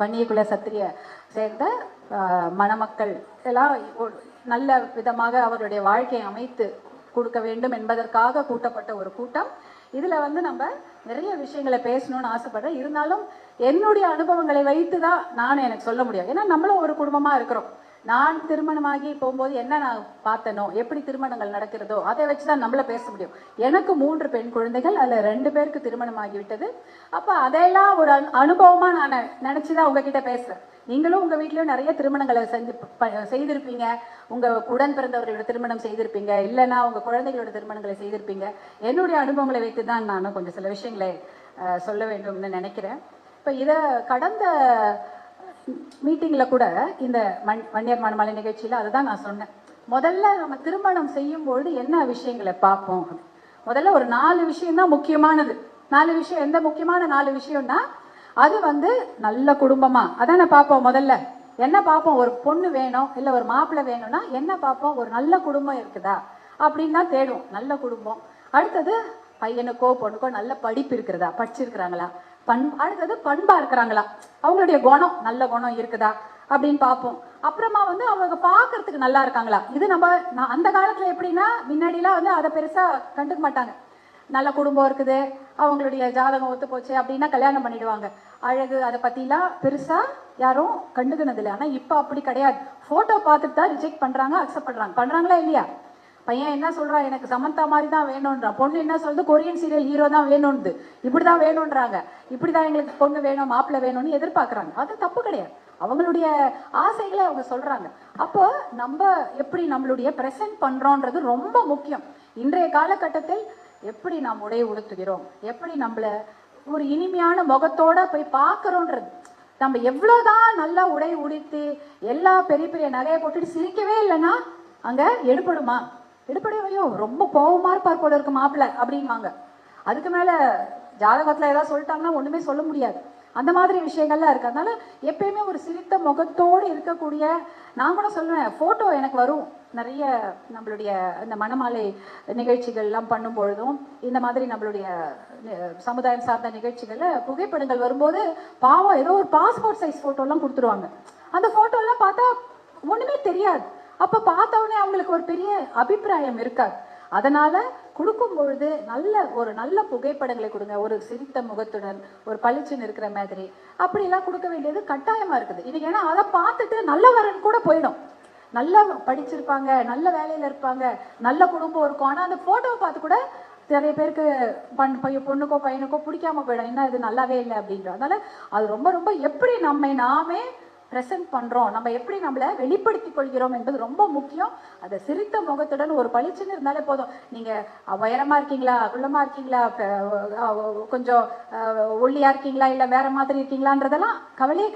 வன்னியகுல சத்திரிய சேர்ந்த மணமக்கள் எல்லாம் ஒரு நல்ல விதமாக அவருடைய வாழ்க்கையை அமைத்து கொடுக்க வேண்டும் என்பதற்காக கூட்டப்பட்ட ஒரு கூட்டம். இதில் வந்து நம்ம நிறைய விஷயங்களை பேசணும்னு ஆசைப்படுறேன். இருந்தாலும் என்னுடைய அனுபவங்களை வைத்து தான் நான் எனக்கு சொல்ல முடியும் ஏன்னா நம்மளும் ஒரு குடும்பமாக இருக்கிறோம். நான் திருமணமாகி போகும்போது என்ன நான் பார்த்தனோ எப்படி திருமணங்கள் நடக்கிறதோ அதை வச்சு தான் நம்மள பேச முடியும். எனக்கு மூன்று பெண் குழந்தைகள் அதில் ரெண்டு பேருக்கு திருமணம் ஆகிவிட்டது அப்போ அதையெல்லாம் ஒரு அனுபவமாக நான் நினச்சி தான் உங்ககிட்ட பேசுகிறேன் நீங்களும் உங்கள் வீட்லேயும் நிறைய திருமணங்களை செஞ்சு ப- செய்திருப்பீங்க. உங்கள் உடன் பிறந்தவர்களோட திருமணம் செய்திருப்பீங்க. இல்லைன்னா உங்கள் குழந்தைகளோட திருமணங்களை செய்திருப்பீங்க. என்னுடைய அனுபவங்களை வைத்து தான் நான் கொஞ்சம் சில விஷயங்களை சொல்ல வேண்டும்னு நினைக்கிறேன். இப்போ இதை கடந்த மீட்டிங்ல கூட இந்த மண் வன்னியர் மணமலை நிகழ்ச்சியில அதுதான் நான் சொன்னேன். முதல்ல நம்ம திருமணம் செய்யும்பொழுது என்ன விஷயங்களை பார்ப்போம் முதல்ல ஒரு நாலு விஷயம் தான் முக்கியமானது. நாலு விஷயம் எந்த முக்கியமான நாலு விஷயம்னா அது வந்து நல்ல குடும்பமா. அதான பார்ப்போம் முதல்ல. என்ன பார்ப்போம்? ஒரு பொண்ணு வேணும் இல்ல ஒரு மாப்பிள்ளை வேணும்னா என்ன பார்ப்போம்? ஒரு நல்ல குடும்பம் இருக்குதா? அப்படின்னு தான் தேடுவோம். நல்ல குடும்பம். அடுத்தது பையனுக்கோ பொண்ணுக்கோ நல்ல படிப்பு இருக்கிறதா? படிச்சிருக்கிறாங்களா? பண் அடுத்தது பண்பா இருக்கிறாங்களா? அவங்களுடைய குணம் நல்ல குணம் இருக்குதா? அப்படின்னு பார்ப்போம். அப்புறமா வந்து அவங்க பார்க்கறதுக்கு நல்லா இருக்காங்களா? இது நம்ம நான் அந்த காலத்துல எப்படின்னா முன்னாடிலாம் வந்து அதை பெருசா கண்டுக்க மாட்டாங்க. நல்ல குடும்பம் இருக்குது அவங்களுடைய ஜாதகம் ஒத்து போச்சு அப்படின்னா கல்யாணம் பண்ணிடுவாங்க. அழகு அதை பத்திலாம் பெருசா யாரும் கண்டுக்கினது இல்லை ஆனா இப்ப அப்படி கிடையாது. போட்டோ பார்த்துட்டு தான் ரிஜெக்ட் பண்றாங்க அக்செப்ட் பண்றாங்க. பண்றாங்களா இல்லையா? பையன் என்ன சொல்றா? எனக்கு சமந்தா மாதிரி தான் வேணும்ன்றா. பொண்ணு என்ன சொல்றது கொரியன் சீரியல் ஹீரோ தான் வேணும்னு இப்படிதான் வேணும்ன்றாங்க. இப்படிதான் எங்களுக்கு பொண்ணு வேணும் மாப்பிள்ளை வேணும்னு எதிர்பார்க்கறாங்க. அது தப்பு கிடையாது. அவங்களுடைய ஆசைகளை அவங்க சொல்றாங்க. அப்போ நம்ம எப்படி நம்மளுடைய பிரசன்ட் பண்றோன்றது ரொம்ப முக்கியம். இன்றைய காலகட்டத்தில் எப்படி நாம் உடை உடுத்துகிறோம்? எப்படி நம்மள ஒரு இனிமையான முகத்தோட போய் பார்க்கறோன்றது? நம்ம எவ்வளவுதான் நல்லா உடை உடுத்தி எல்லா பெரிய பெரிய நகையை போட்டுட்டு சிரிக்கவே இல்லைன்னா அங்க எடுபடுமா? எடுப்படையோ ரொம்ப கோவமா இருப்பார் போல இருக்கு மாப்பிள்ளை அப்படின்வாங்க அதுக்கு மேல ஜாதகத்துல ஏதாவது சொல்லிட்டாங்கன்னா ஒண்ணுமே சொல்ல முடியாது. அந்த மாதிரி விஷயங்கள்லாம் இருக்கு. அதனால எப்பயுமே ஒரு சிரித்த முகத்தோடு இருக்கக்கூடிய நான் கூட சொல்லுவேன் போட்டோ எனக்கு வரும். நிறைய நம்மளுடைய இந்த மணமாலை நிகழ்ச்சிகள்லாம் பண்ணும் பொழுதும் இந்த மாதிரி நம்மளுடைய சமுதாயம் சார்ந்த நிகழ்ச்சிகளில் புகைப்படங்கள் வரும்போது பாவம் ஏதோ ஒரு பாஸ்போர்ட் சைஸ் ஃபோட்டோலாம் கொடுத்துருவாங்க. அந்த ஃபோட்டோலாம் பார்த்தா ஒன்றுமே தெரியாது. அப்ப பார்த்த உடனே அவங்களுக்கு ஒரு பெரிய அபிப்பிராயம் இருக்காது. அதனால கொடுக்கும் பொழுது நல்ல ஒரு நல்ல புகைப்படங்களை கொடுங்க. ஒரு சிரித்த முகத்துடன் ஒரு பளிச்சுன்னு இருக்கிற மாதிரி. அப்படி எல்லாம் கொடுக்க வேண்டியது கட்டாயமா இருக்குது. இன்னைக்கு ஏன்னா அதை பார்த்துட்டு நல்லவரன் கூட போயிடும். நல்லா படிச்சிருப்பாங்க நல்ல வேலையில இருப்பாங்க நல்ல குடும்பம் இருக்கும். ஆனா அந்த போட்டோவை பார்த்து கூட நிறைய பேருக்கு பண் பையன் பொண்ணுக்கோ பையனுக்கோ பிடிக்காம போயிடும். என்ன இது நல்லாவே இல்லை அப்படின்ற அதனால அது ரொம்ப ரொம்ப எப்படி நம்மை நாமே ப்ரெசென்ட் பண்றோம். நம்ம எப்படி நம்மளை வெளிப்படுத்திக் கொள்கிறோம் என்பது ரொம்ப முக்கியம். அதை சிரித்த முகத்துடன் ஒரு பளிச்சுன்னு இருந்தாலே போதும். நீங்க உயரமாக இருக்கீங்களா? குள்ளமா இருக்கீங்களா? கொஞ்சம் ஒல்லியாக இருக்கீங்களா? இல்ல வேற மாதிரி இருக்கீங்களான்றதெல்லாம் கவலையே